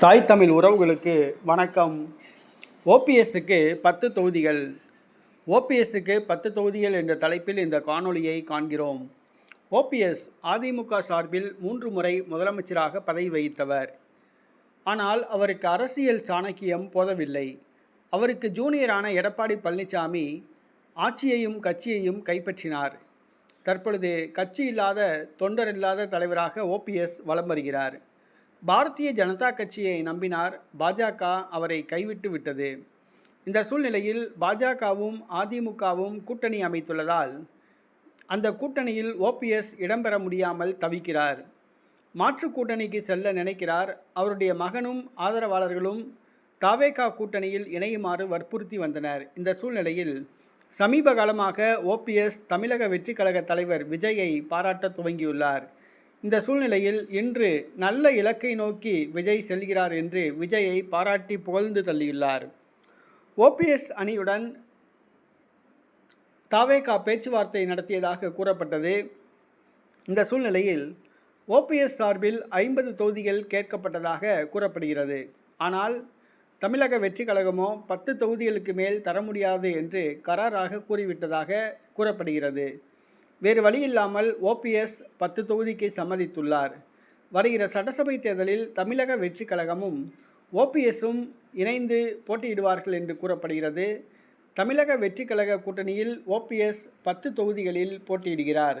தாய் தமிழ் உறவுகளுக்கு வணக்கம். ஓபிஎஸ்ஸுக்கு பத்து தொகுதிகள். ஓபிஎஸ்ஸுக்கு பத்து தொகுதிகள் என்ற தலைப்பில் இந்த காணொளியை காண்கிறோம். ஓபிஎஸ் அதிமுக சார்பில் மூன்று முறை முதலமைச்சராக பதவி வகித்தவர். ஆனால் அவருக்கு அரசியல் சாணக்கியம் போதவில்லை. அவருக்கு ஜூனியரான எடப்பாடி பழனிசாமி ஆட்சியையும் கட்சியையும் கைப்பற்றினார். தற்பொழுது கட்சி இல்லாத தொண்டர் இல்லாத தலைவராக ஓபிஎஸ் வலம் வருகிறார். பாரதிய ஜனதா கட்சியை நம்பினார் பாஜக அவரை கைவிட்டு விட்டது. இந்த சூழ்நிலையில் பாஜகவும் அதிமுகவும் கூட்டணி அமைத்துள்ளதால் அந்த கூட்டணியில் ஓபிஎஸ் இடம்பெற முடியாமல் தவிக்கிறார். மாற்று கூட்டணிக்கு செல்ல நினைக்கிறார். அவருடைய மகனும் ஆதரவாளர்களும் தாவேகா கூட்டணியில் இணையுமாறு வற்புறுத்தி வந்தனர். இந்த சூழ்நிலையில் சமீப காலமாக ஓபிஎஸ் தமிழக வெற்றி கழக தலைவர் விஜயை பாராட்ட துவங்கியுள்ளார். இந்த சூழ்நிலையில் இன்று நல்ல இலக்கை நோக்கி விஜய் செல்கிறார் என்று விஜயை பாராட்டி புகழ்ந்து தள்ளியுள்ளார். ஓபிஎஸ் அணியுடன் தாவேகா பேச்சுவார்த்தை நடத்தியதாக கூறப்பட்டது. இந்த சூழ்நிலையில் ஓபிஎஸ் சார்பில் ஐம்பது தொகுதிகள் கேட்கப்பட்டதாக கூறப்படுகிறது. ஆனால் தமிழக வெற்றி கழகமோ பத்து தொகுதிகளுக்கு மேல் தர முடியாது என்று கராராக கூறிவிட்டதாக கூறப்படுகிறது. வேறு வழியில்லாமல் ஓபிஎஸ் பத்து தொகுதிக்கு சம்மதித்துள்ளார். வருகிற சட்டசபை தேர்தலில் தமிழக வெற்றி கழகமும் ஓபிஎஸும் இணைந்து போட்டியிடுவார்கள் என்று கூறப்படுகிறது. தமிழக வெற்றி கழக கூட்டணியில் ஓபிஎஸ் பத்து தொகுதிகளில் போட்டியிடுகிறார்.